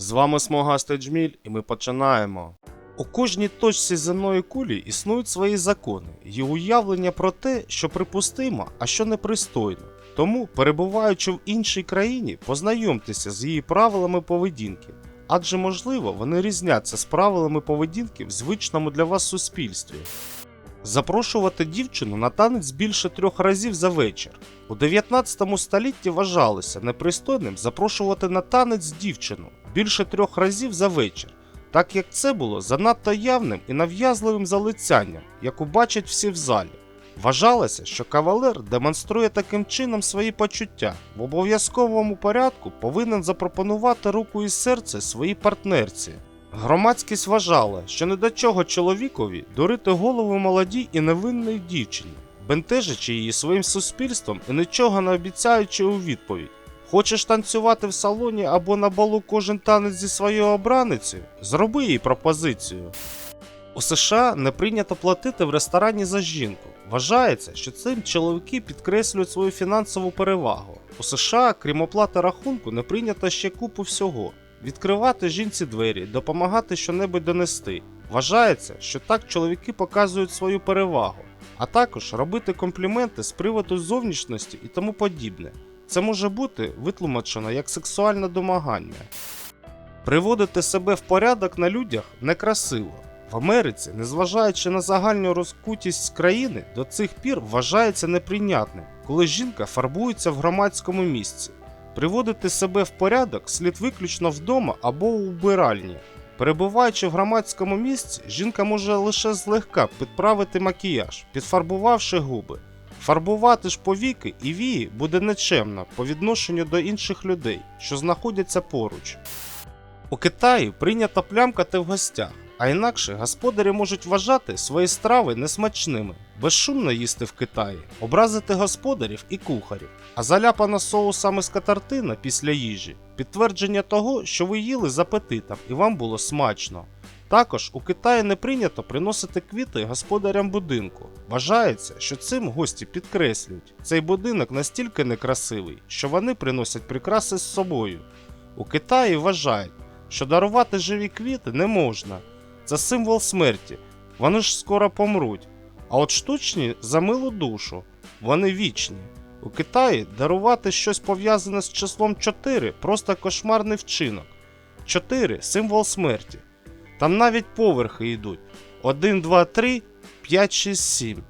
З вами Смогастий Джміль, і ми починаємо. У кожній точці земної кулі існують свої закони і уявлення про те, що припустимо, а що непристойно. Тому, перебуваючи в іншій країні, познайомтеся з її правилами поведінки, адже можливо вони різняться з правилами поведінки в звичному для вас суспільстві. Запрошувати дівчину на танець більше трьох разів за вечір. У 19 столітті вважалося непристойним запрошувати на танець дівчину більше трьох разів за вечір, так як це було занадто явним і нав'язливим залицянням, яку бачать всі в залі. Вважалося, що кавалер демонструє таким чином свої почуття. В обов'язковому порядку повинен запропонувати руку і серце своїй партнерці. Громадськість вважала, що не до чого чоловікові дурити голову молодій і невинній дівчині, бентежачи її своїм суспільством і нічого не обіцяючи у відповідь. Хочеш танцювати в салоні або на балу кожен танець зі своєю обраницею? Зроби їй пропозицію. У США не прийнято платити в ресторані за жінку. Вважається, що цим чоловіки підкреслюють свою фінансову перевагу. У США, крім оплати рахунку, не прийнято ще купу всього: відкривати жінці двері, допомагати щонебудь донести. Вважається, що так чоловіки показують свою перевагу, а також робити компліменти з приводу зовнішності і тому подібне. Це може бути витлумачено як сексуальне домагання. Приводити себе в порядок на людях некрасиво. В Америці, незважаючи на загальну розкутість країни, до цих пір вважається неприйнятним, коли жінка фарбується в громадському місці. Приводити себе в порядок слід виключно вдома або у вбиральні. Перебуваючи в громадському місці, жінка може лише злегка підправити макіяж, підфарбувавши губи. Фарбувати ж повіки і вії буде нечемно по відношенню до інших людей, що знаходяться поруч. У Китаї прийнято плямкати в гостях, а інакше господарі можуть вважати свої страви несмачними, безшумно їсти в Китаї, образити господарів і кухарів, а заляпана соусами скатертина після їжі підтвердження того, що ви їли з апетитом і вам було смачно. Також у Китаї не прийнято приносити квіти господарям будинку. Вважається, що цим гості підкреслюють, цей будинок настільки некрасивий, що вони приносять прикраси з собою. У Китаї вважають, що дарувати живі квіти не можна. Це символ смерті. Вони ж скоро помруть. А от штучні за милу душу, вони вічні. У Китаї дарувати щось пов'язане з числом 4 просто кошмарний вчинок. 4 символ смерті. Там навіть поверхи йдуть. 1, 2, 3, 5, 6, 7.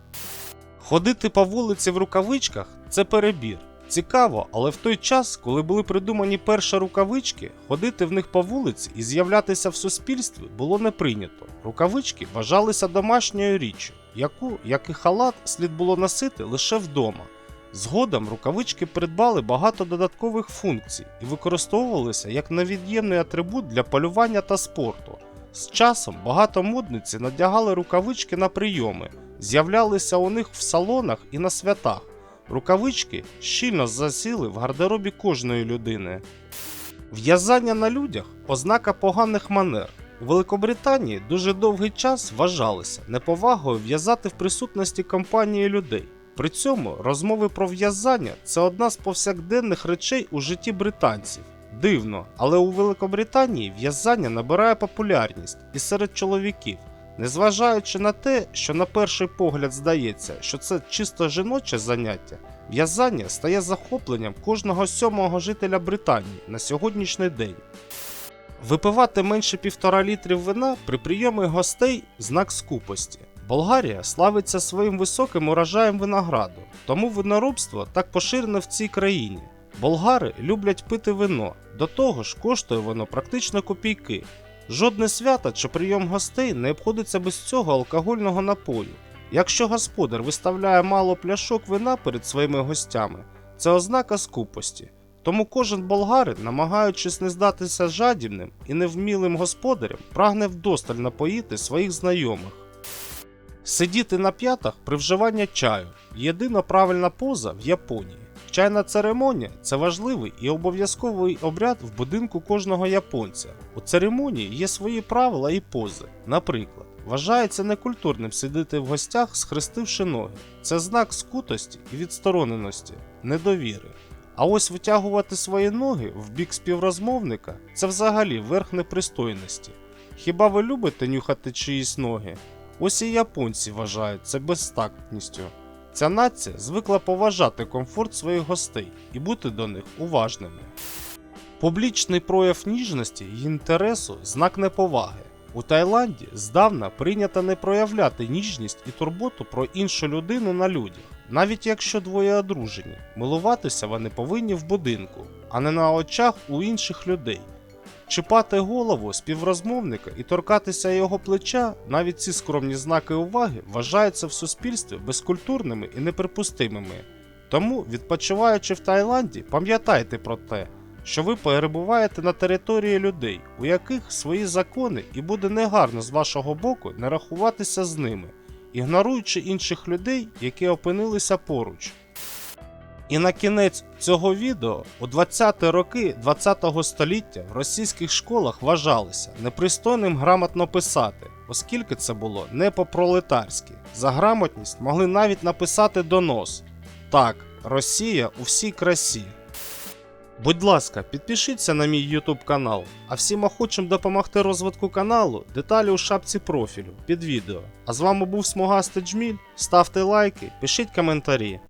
Ходити по вулиці в рукавичках це перебір. Цікаво, але в той час, коли були придумані перші рукавички, ходити в них по вулиці і з'являтися в суспільстві було не прийнято. Рукавички вважалися домашньою річчю, яку, як і халат, слід було носити лише вдома. Згодом рукавички придбали багато додаткових функцій і використовувалися як невід'ємний атрибут для полювання та спорту. З часом багато модниці надягали рукавички на прийоми, з'являлися у них в салонах і на святах. Рукавички щільно засіли в гардеробі кожної людини. В'язання на людях ознака поганих манер. У Великобританії дуже довгий час вважалося неповагою в'язати в присутності компанії людей. При цьому розмови про в'язання це одна з повсякденних речей у житті британців. Дивно, але у Великобританії в'язання набирає популярність і серед чоловіків, незважаючи на те, що на перший погляд здається, що це чисто жіноче заняття, в'язання стає захопленням кожного сьомого жителя Британії на сьогоднішній день. Випивати менше півтора літрів вина при прийомі гостей знак скупості. Болгарія славиться своїм високим урожаєм винограду, тому виноробство так поширене в цій країні. Болгари люблять пити вино, до того ж коштує воно практично копійки. Жодне свято чи прийом гостей не обходиться без цього алкогольного напою. Якщо господар виставляє мало пляшок вина перед своїми гостями, це ознака скупості. Тому кожен болгарин, намагаючись не здатися жадібним і невмілим господарям, прагне вдосталь напоїти своїх знайомих. Сидіти на п'ятах при вживанні чаю єдина правильна поза в Японії. Чайна церемонія це важливий і обов'язковий обряд в будинку кожного японця. У церемонії є свої правила і пози. Наприклад, вважається некультурним сидіти в гостях, схрестивши ноги. Це знак скутості і відстороненості, недовіри. А ось витягувати свої ноги в бік співрозмовника це взагалі верх непристойності. Хіба ви любите нюхати чиїсь ноги? Ось і японці вважають це безтактністю. Ця нація звикла поважати комфорт своїх гостей і бути до них уважними. Публічний прояв ніжності й інтересу знак неповаги. У Таїланді здавна прийнято не проявляти ніжність і турботу про іншу людину на людях, навіть якщо двоє одружені. Милуватися вони повинні в будинку, а не на очах у інших людей. Чіпати голову співрозмовника і торкатися його плеча, навіть ці скромні знаки уваги вважаються в суспільстві безкультурними і неприпустимими. Тому, відпочиваючи в Таїланді, пам'ятайте про те, що ви перебуваєте на території людей, у яких свої закони, і буде негарно з вашого боку не рахуватися з ними, ігноруючи інших людей, які опинилися поруч. І на кінець цього відео у 20-ті роки 20-го століття в російських школах вважалося непристойним грамотно писати, оскільки це було не по-пролетарськи. За грамотність могли навіть написати донос. Так, Росія у всій красі. Будь ласка, підпишіться на мій YouTube канал, а всім охочим допомогти розвитку каналу, деталі у шапці профілю під відео. А з вами був Смугастий Джміль. Ставте лайки, пишіть коментарі.